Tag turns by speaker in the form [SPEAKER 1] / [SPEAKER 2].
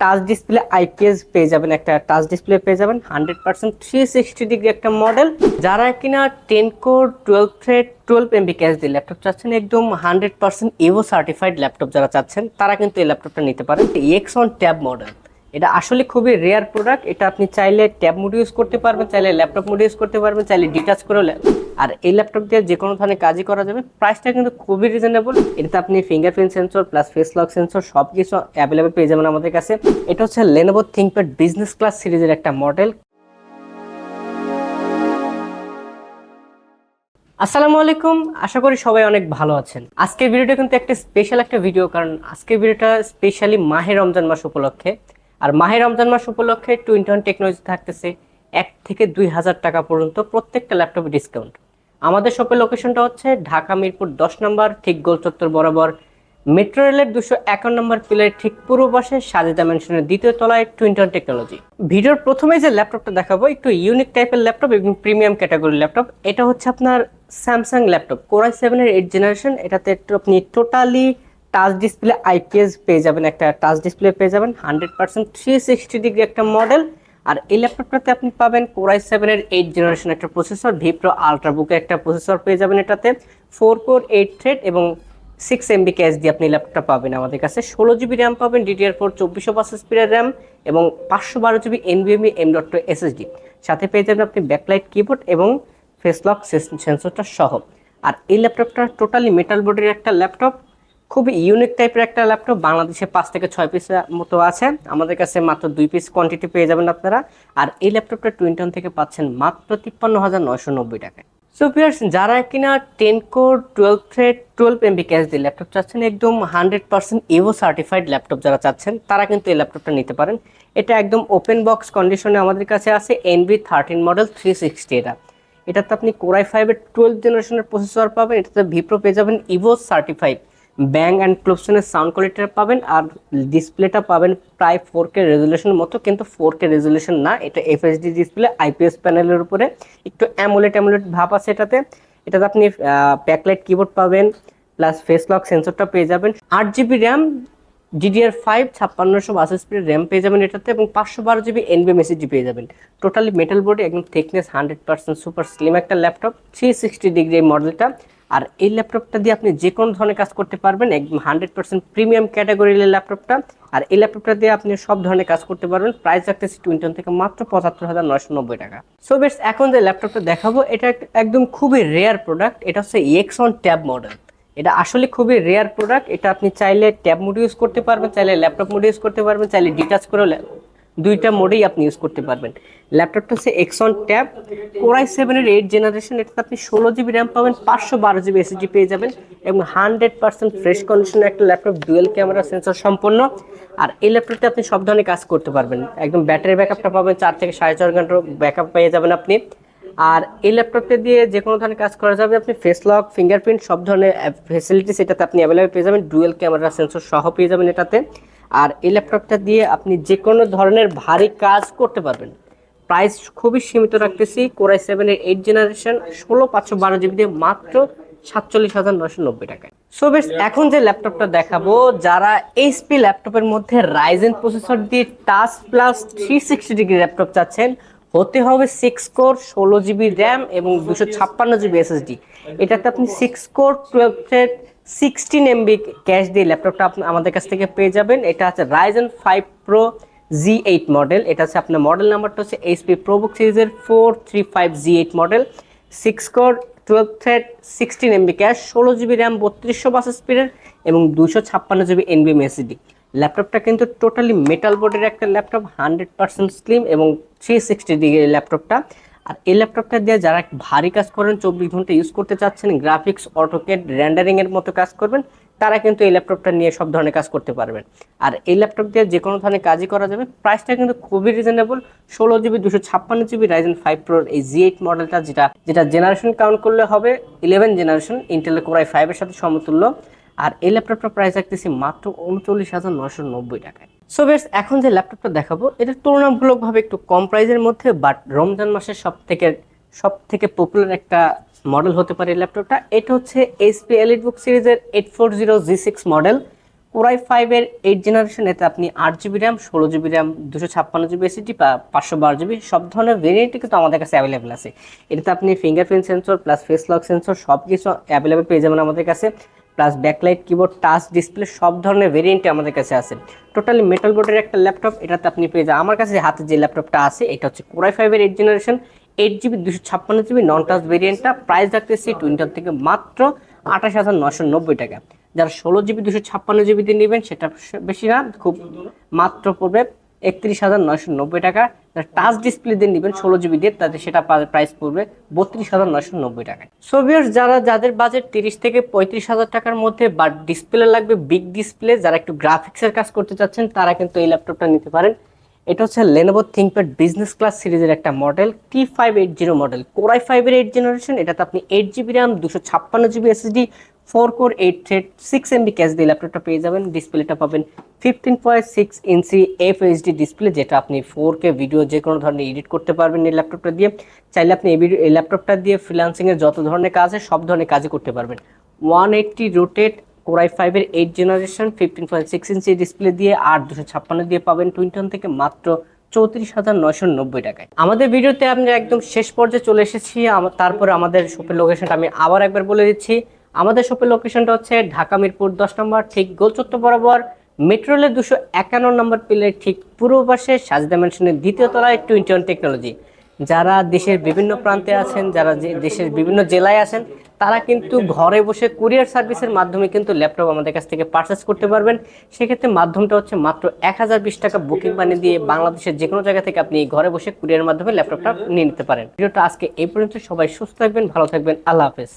[SPEAKER 1] Touch display IPS পেয়ে যাবেন, একটা টাচ ডিসপ্লে পেয়ে যাবেন hundred percent three sixty degree একটা মডেল যারা কিনা ten core twelve thread twelve MB cache দিয়ে ল্যাপটপ চাচ্ছেন, একদম hundred percent evo certified laptop যারা চাচ্ছেন, তারা কিন্তু এই ল্যাপটপটা নিতে পারেন। এক্স অন ট্যাব মডেল এটা আসলে খুবই রেয়ার প্রোডাক্ট এটা আপনি চাইলে ট্যাব মোড ইউজ করতে পারবেন, চাইলে ল্যাপটপ মোড ইউজ করতে পারবেন, চাইলে ডিটাচ করে আর এই ল্যাপটপ দিয়ে যে কোনো ধরনের কাজই করা যাবে। প্রাইসটা কিন্তু খুবই রিজনেবল এটাতে আপনি fingerprint sensor plus face lock sensor সব কিছু অ্যাভেলেবেল পেয়ে যাবেন আমাদের কাছে। এটা হচ্ছে লেনোভো থিঙ্কপ্যাড বিজনেস ক্লাস সিরিজের একটা মডেল আসসালামু আলাইকুম। আশা করি সবাই অনেক ভালো আছেন। আজকের ভিডিওটা কিন্তু একটা স্পেশাল একটা ভিডিও কারণ আজকের ভিডিওটা স্পেশালি মাহে রমজান মাস উপলক্ষে। আর মাহে রমজান মাস উপলক্ষে টুইন টন টেকনোলজি থাকতেছে এক থেকে দুই হাজার টাকা পর্যন্ত প্রত্যেকটা ল্যাপটপে ডিসকাউন্ট আমাদের শপের লোকেশনটা হচ্ছে ঢাকা মিরপুর দশ নম্বর, ঠিক গোল চত্বর বরাবর। মেট্রো রেলের দুশো একান্ন নম্বর পিলার ঠিক পূর্ব পাশে সাজেদা মেনশনের দ্বিতীয় তলায় টুইন্টন টেকনোলজি ভিডিওর প্রথমে যে ল্যাপটপটা দেখাবো, একটু ইউনিক টাইপের ল্যাপটপ এবং প্রিমিয়াম ক্যাটাগরির ল্যাপটপ। এটা হচ্ছে আপনার স্যামসাং ল্যাপটপ কোরাই সেভেনের এইট জেনারেশন এটাতে আপনি টোটালি টাচ ডিসপ্লে আইপিএস পেয়ে যাবেন, একটা টাচ ডিসপ্লে পেয়ে যাবেন hundred percent three sixty degree একটা মডেল আর এই ল্যাপটপটাতে আপনি পাবেন কোরাই সেভেনের এইট জেনারেশন একটা প্রসেসর ভিপ্রো আলট্রা বুকে একটা প্রসেসর পেয়ে যাবেন এটাতে। ফোর কোর এইট থ্রেড এবং সিক্স এমবি ক্যাশ দিয়ে আপনি ল্যাপটপটা পাবেন আমাদের কাছে। ষোলো জিবি র্যাম পাবেন ডিডিআর ফোর চব্বিশশো পাঁচ স্পিডের র্যাম এবং পাঁচশো বারো জিবি এনবিএমই এম ডট টু এসএসডি সাথে পেয়ে যাবেন আপনি ব্যাকলাইট কিবোর্ড এবং ফেসলক সেন্সরটা সহ। আর এই ল্যাপটপটা টোটালি মেটাল বডির একটা ল্যাপটপ খুবই ইউনিক টাইপের একটা ল্যাপটপ বাংলাদেশে পাঁচ থেকে ছয় পিস মতো আছে। আমাদের কাছে মাত্র দুই পিস কোয়ান্টিটি পেয়ে যাবেন আপনারা। আর এই ল্যাপটপটা টুইন্টন থেকে পাচ্ছেন মাত্র তিপ্পান্ন হাজার নয়শো নব্বই টাকায়। সো পিয়ার্স যারা কিনা ten core twelve thread twelve MB cache দিয়ে ল্যাপটপ চাচ্ছেন, একদম hundred percent evo certified laptop যারা চাচ্ছেন, তারা কিন্তু এই ল্যাপটপটা নিতে পারেন। এটা একদম ওপেন বক্স কন্ডিশনে আমাদের কাছে আছে Envy thirteen model three sixty এটা। এটাতে আপনি কোরাই ফাইভের টুয়েলভ জেনারেশনের প্রসেসর পাবেন, এটাতে ভিপ্রো পেয়ে যাবেন ইভো সার্টিফাইড ব্যাং অ্যান্ড ক্লোপসনের সাউন্ড কোয়ালিটিটা পাবেন আর ডিসপ্লেটা পাবেন প্রায় ফোর কে রেজুলেশনের মতো, কিন্তু ফোর কে রেজুলেশন না, এটা এফএসডি ডিসপ্লে আইপিএস প্যানেলের উপরে। একটু অ্যামোলেট অ্যামোলেট ভাব আছে এটাতে। এটাতে আপনি প্যাকলাইট কিবোর্ড পাবেন প্লাস ফেস লক সেন্সরটা পেয়ে যাবেন। আট জিবি র্যাম ডিডিআর ফাইভ ছাপ্পান্নশো বাস স্পিড র্যাম পেয়ে যাবেন এটাতে এবং পাঁচশো বারো জিবি এনবিএম এসএসডি পেয়ে যাবেন। টোটালি মেটাল বোর্ডে একদম thickness hundred percent super slim একটা ল্যাপটপ থ্রি সিক্সটি ডিগ্রি মডেলটা আর এই ল্যাপটপটা দিয়ে আপনি যে কোনো ধরনের কাজ করতে পারবেন একদম হান্ড্রেড পার্সেন্ট প্রিমিয়াম ক্যাটাগরির ল্যাপটপটা। আর এই ল্যাপটপটা দিয়ে আপনি সব ধরনের কাজ করতে পারবেন প্রাইস রাখতেছি টুইন্টন থেকে মাত্র পঁচাত্তর হাজার নয়শো নব্বই টাকা। সো বেশ, এখন যে ল্যাপটপটা দেখাবো, এটা এক- একদম খুবই রেয়ার প্রোডাক্ট এটা হচ্ছে এক্স অন ট্যাব মডেল এটা আসলে খুবই রেয়ার প্রোডাক্ট এটা আপনি চাইলে ট্যাব মোড ইউজ করতে পারবেন, চাইলে ল্যাপটপ মোড ইউজ করতে পারবেন, চাইলে ডিটাচ ল্যা- দুইটা মোডেই আপনি ইউজ করতে পারবেন। ল্যাপটপটা হচ্ছে এক্সন ট্যাব কোরাই সেভেনের এইট জেনারেশন এটাতে আপনি ষোলো জিবি র্যাম পাবেন, পাঁচশো বারো জিবি এসএসডি পেয়ে যাবেন এবং হান্ড্রেড পার্সেন্ট ফ্রেশ কন্ডিশনের একটা ল্যাপটপ ডুয়েল ক্যামেরা সেন্সর সম্পন্ন। আর এই ল্যাপটপটা আপনি সব ধরনের কাজ করতে পারবেন। একদম ব্যাটারি ব্যাকআপটা পাবেন, চার থেকে সাড়ে চার ঘণ্টার ব্যাকআপ পেয়ে যাবেন আপনি। আর এই ল্যাপটপটা দিয়ে যে কোনো ধরনের কাজ করা যাবে, আপনি ফেস লক ফিঙ্গারপ্রিন্ট সব ধরনের ফেসিলিটিস এটাতে আপনি অ্যাভেলেবেল পেয়ে যাবেন ডুয়েল ক্যামেরা সেন্সর সহ পেয়ে যাবেন এটাতে। আর এই ল্যাপটপটা দিয়ে আপনি যে কোনো ধরনের ভারী কাজ করতে পারবেন। প্রাইস খুবই সীমিত রাখতেছি, কোরাই সেভেনের এইট জেনারেশন, ষোলো পাঁচশো বারো জিবি দিয়ে মাত্র সাতচল্লিশ হাজার নশো নব্বই টাকায়। সো বেশ, এখন যে ল্যাপটপটা দেখাবো, যারা এইচপি ল্যাপটপের মধ্যে রাইজেন প্রসেসর দিয়ে touch plus three sixty degree laptop চাচ্ছেন, হতে হবে সিক্স কোর ষোলো জিবি র্যাম এবং দুশো ছাপ্পান্ন জিবি এসএসডি এটাতে আপনি six core twelve thread sixteen MB cache দিয়ে ল্যাপটপটা আপনি, আমাদের কাছ থেকে পেয়ে যাবেন। এটা হচ্ছে Ryzen five pro G eight model এটা হচ্ছে আপনার মডেল নাম্বারটা হচ্ছে এইচপি প্রোবুক সিরিজের four three five G eight model six core twelve thread sixteen MB cache ষোলো জিবি র্যাম বত্রিশশো বাস স্পিডের এবং দুশো ছাপ্পান্ন জিবি এনবিএম এসিডি ল্যাপটপটা কিন্তু টোটালি মেটাল বোর্ডের একটা ল্যাপটপ হান্ড্রেড পার্সেন্ট স্লিম এবং থ্রি সিক্সটি ডিগ্রি ল্যাপটপটা আর এই ল্যাপটপটা দিয়ে যারা ভারী কাজ করেন, চব্বিশ ঘণ্টা ইউজ করতে চাচ্ছেন গ্রাফিক্স অটোকেড র্যান্ডারিং এর মতো কাজ করবেন, তারা কিন্তু এই ল্যাপটপটা নিয়ে সব ধরনের কাজ করতে পারবেন। আর এই ল্যাপটপ দিয়ে যে কোনো ধরনের কাজই করা যাবে। প্রাইসটা কিন্তু খুবই রিজনেবল ষোলো জিবি দুশো ছাপ্পান্ন জিবি রাইজেন ফাইভ প্রোর এই জি এইট মডেলটা যেটা যেটা জেনারেশন কাউন্ট করলে হবে ইলেভেন জেনারেশন ইন্টেল কোরাই ফাইভের সাথে সমতুল্য। আর এই ল্যাপটপটার প্রাইস রাখতেছি মাত্র উনচল্লিশ হাজার নশো নব্বই টাকায়। সো বেশ এখন যে ল্যাপটপটা দেখাবো, এটা তুলনামূলকভাবে একটু কম প্রাইসের মধ্যে বাট রমজান মাসের সব থেকে সব থেকে পপুলার একটা মডেল হতে পারে ল্যাপটপটা এটা হচ্ছে এইচপি এলিট বুক সিরিজের eight four zero G six model core i ফাইভের এইট জেনারেশন এতে আপনি আট জিবি র্যাম ষোলো জিবি র্যাম দুশো ছাপ্পান্ন জিবি এসিডি বা পাঁচশো বারো জিবি সব ধরনের ভেরিয়েন্টই কিন্তু আমাদের কাছে অ্যাভেলেবেল আছে। এটাতে আপনি fingerprint sensor plus face lock sensor সব কিছু অ্যাভেলেবেল পেয়ে যাবেন আমাদের কাছে। Plus backlight keyboard touch display সব ধরনের ভেরিয়েন্টই আমাদের কাছে আছে। টোটালি মেটাল বোর্ডের একটা ল্যাপটপ এটাতে আপনি পেয়ে যাবেন। আমার কাছে হাতে যে ল্যাপটপটা আছে, এটা হচ্ছে কোরাই ফাইভের এইট জেনারেশন এইট জিবি দুশো ছাপ্পান্ন জিবি নন টাচ ভেরিয়েন্টটা প্রাইস রাখতেছি টুইন্টার থেকে মাত্র আঠাশ হাজার নশো নব্বই টাকা। যারা ষোলো জিবি দুশো ছাপ্পান্ন জিবিতে নেবেন, সেটা বেশি না, খুব মাত্র পড়বে একত্রিশ হাজার নয়শো নব্বই টাকা। টাচ ডিসপ্লে দিয়ে নেবেন, ষোলো জিবি দিয়ে, তাদের সেটা প্রাইস পড়বে বত্রিশ হাজার নয়শো নব্বই টাকা সোভিয়ার্স যারা যাদের বাজেট তিরিশ থেকে পঁয়ত্রিশ হাজার টাকার মধ্যে, বা ডিসপ্লে লাগবে বিগ ডিসপ্লে যারা একটু গ্রাফিক্সের কাজ করতে চাচ্ছেন, তারা কিন্তু এই ল্যাপটপটা নিতে পারেন। এটা হচ্ছে লেনোভো থিঙ্কপ্যাড বিজনেস ক্লাস সিরিজের একটা model T five eight zero model core i ফাইভের এইট জেনারেশন এটাতে আপনি এইট জিবি র্যাম দুশো ছাপ্পান্ন GB SSD four core eight thread six MB cache দিয়ে ল্যাপটপটা পেয়ে যাবেন। ডিসপ্লেটা পাবেন fifteen point six inch F HD display যেটা আপনি ফোর কে ভিডিও যে কোনো ধরনের এডিট করতে পারবেন এই ল্যাপটপটা দিয়ে। চাইলে আপনি এই ভিডিও এই ল্যাপটপটা দিয়ে ফ্রিলান্সিংয়ের যত ধরনের কাজ আছে, সব ধরনের কাজই করতে পারবেন। One eighty rotate core i ফাইভের eight generation fifteen point six inch display দিয়ে আর দুশো ছাপ্পান্ন দিয়ে পাবেন টুইন্টন থেকে মাত্র চৌত্রিশ হাজার নয়শো নব্বই টাকায়। আমাদের ভিডিওতে আমরা একদম শেষ পর্যায়ে চলে এসেছি। তারপরে আমাদের শপের লোকেশনটা আমি আবার একবার বলে দিচ্ছি। আমাদের শপের লোকেশনটা হচ্ছে ঢাকা মিরপুর দশ নম্বর, ঠিক গোলচত্বর বরাবর। মেট্রো রেলের দুশো একান্ন নম্বর পিলের ঠিক পূর্ব পাশে সাজদা ম্যানশনের দ্বিতীয় তলায় টোয়েন্টি ওয়ান টেকনোলজি যারা দেশের বিভিন্ন প্রান্তে আছেন, যারা দেশের বিভিন্ন জেলায় আছেন, তারা কিন্তু ঘরে বসে কুরিয়ার সার্ভিসের মাধ্যমে কিন্তু ল্যাপটপ আমাদের কাছ থেকে পারচেস করতে পারবেন। সেক্ষেত্রে মাধ্যমটা হচ্ছে মাত্র এক হাজার বিশ টাকা বুকিং বানিয়ে দিয়ে বাংলাদেশের যে কোনো জায়গা থেকে আপনি ঘরে বসে কুরিয়ার মাধ্যমে ল্যাপটপটা নিয়ে নিতে পারেন। ভিডিওটা আজকে এই পর্যন্ত, সবাই সুস্থ থাকবেন, ভালো থাকবেন, আল্লাহ হাফেজ।